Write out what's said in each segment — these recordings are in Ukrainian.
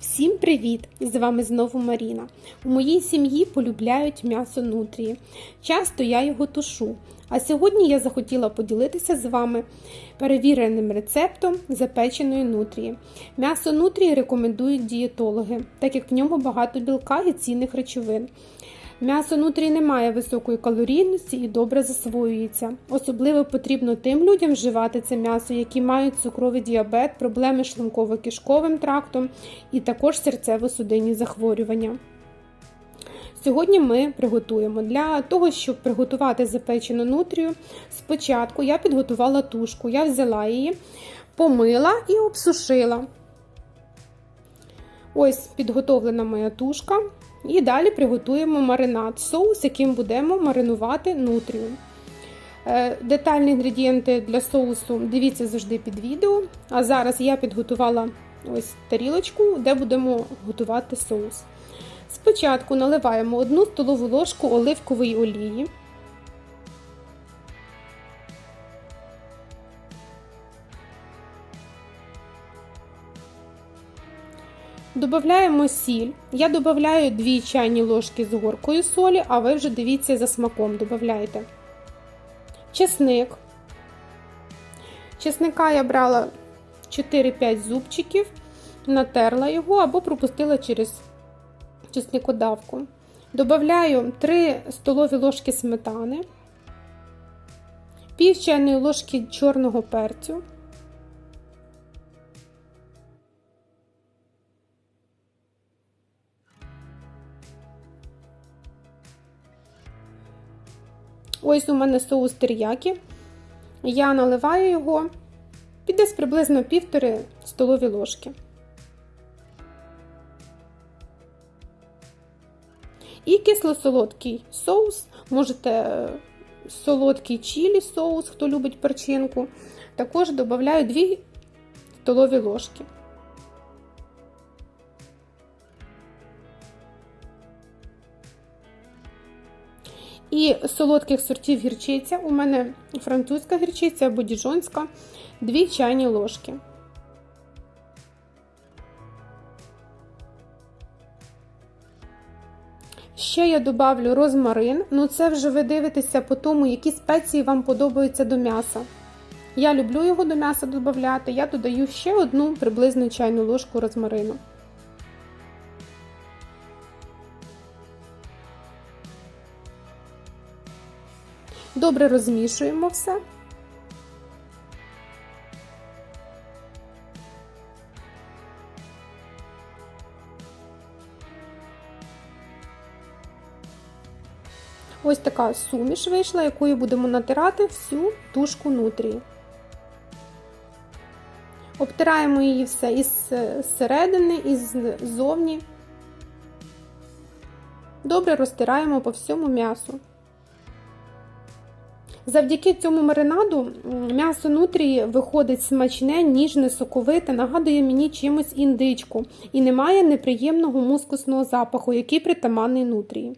Всім привіт! З вами знову Маріна. У моїй сім'ї полюбляють м'ясо нутрії. Часто я його тушу. А сьогодні я захотіла поділитися з вами перевіреним рецептом запеченої нутрії. М'ясо нутрії рекомендують дієтологи, так як в ньому багато білка і цінних речовин. М'ясо нутрії не має високої калорійності і добре засвоюється. Особливо потрібно тим людям вживати це м'ясо, які мають цукровий діабет, проблеми з шлунково-кишковим трактом і також серцево-судинні захворювання. Сьогодні ми приготуємо. Для того, щоб приготувати запечену нутрію, спочатку я підготувала тушку, я взяла її, помила і обсушила. Ось підготовлена моя тушка. І далі приготуємо маринад, соус, яким будемо маринувати нутрію. Е, Детальні інгредієнти для соусу дивіться завжди під відео. А зараз я підготувала ось тарілочку, де будемо готувати соус. Спочатку наливаємо 1 столову ложку оливкової олії. Додаємо сіль. Я додаю 2 чайні ложки з горкою солі, а ви вже дивіться за смаком додаєте. Чесник. Чесника я брала 4-5 зубчиків, натерла його або пропустила через чесникодавку. Добавляю 3 столові ложки сметани, пів чайної ложки чорного перцю. Ось у мене соус тер'які. Я наливаю його під десь приблизно півтори столові ложки. І кисло-солодкий соус. Можете солодкий чилі соус, хто любить перчинку. Також додаю 2 столові ложки. І солодких сортів гірчиця. У мене французька гірчиця або діжонська, 2 чайні ложки. Ще я добавлю розмарин, ну це вже ви дивитеся по тому, які спеції вам подобаються до м'яса. Я люблю його до м'яса додати, я додаю ще одну приблизно чайну ложку розмарину. Добре розмішуємо все. Ось така суміш вийшла, якою будемо натирати всю тушку нутрії. Обтираємо її все із середини, і ззовні. Добре розтираємо по всьому м'ясу. Завдяки цьому маринаду м'ясо нутрії виходить смачне, ніжне, соковите, нагадує мені чимось індичку і не має неприємного мускусного запаху, який притаманний нутрії.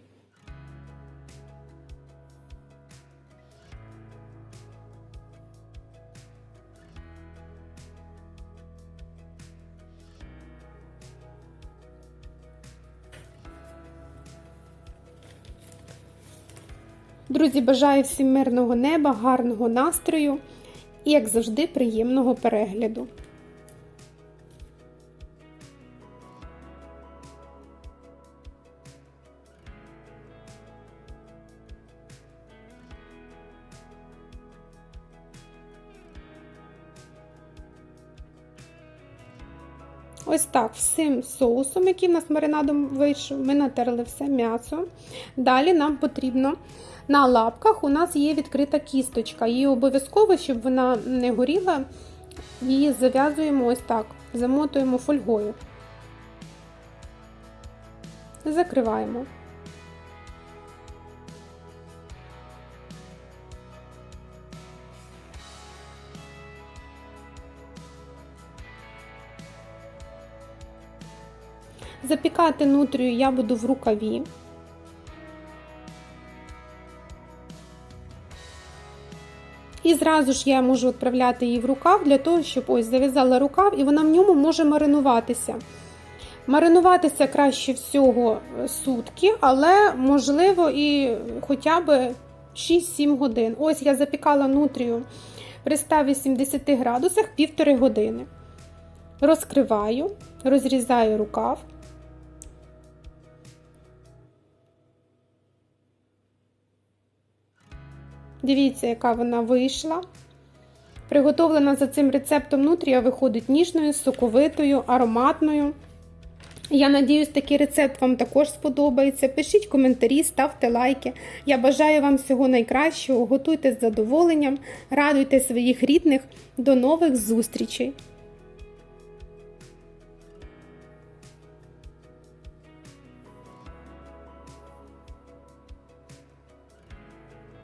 Друзі, бажаю всім мирного неба, гарного настрою і, як завжди, приємного перегляду. Ось так, всім соусом, який в нас маринадом вийшов, ми натерли все м'ясо. Далі нам потрібно на лапках у нас є відкрита кісточка. Її обов'язково, щоб вона не горіла, її зав'язуємо ось так, замотуємо фольгою. Закриваємо. Запікати нутрію я буду в рукаві. І зразу ж я можу відправляти її в рукав для того, щоб ось зав'язала рукав, і вона в ньому може маринуватися. Маринуватися краще всього е, сутки, але можливо і хоча б 6-7 годин. Ось я запікала нутрію при 180 градусах півтори години. Розкриваю, розрізаю рукав. Дивіться, яка вона вийшла. Приготовлена за цим рецептом нутрія виходить ніжною, соковитою, ароматною. Я надіюсь, такий рецепт вам також сподобається. Пишіть коментарі, ставте лайки. Я бажаю вам всього найкращого. Готуйте з задоволенням, радуйте своїх рідних. До нових зустрічей!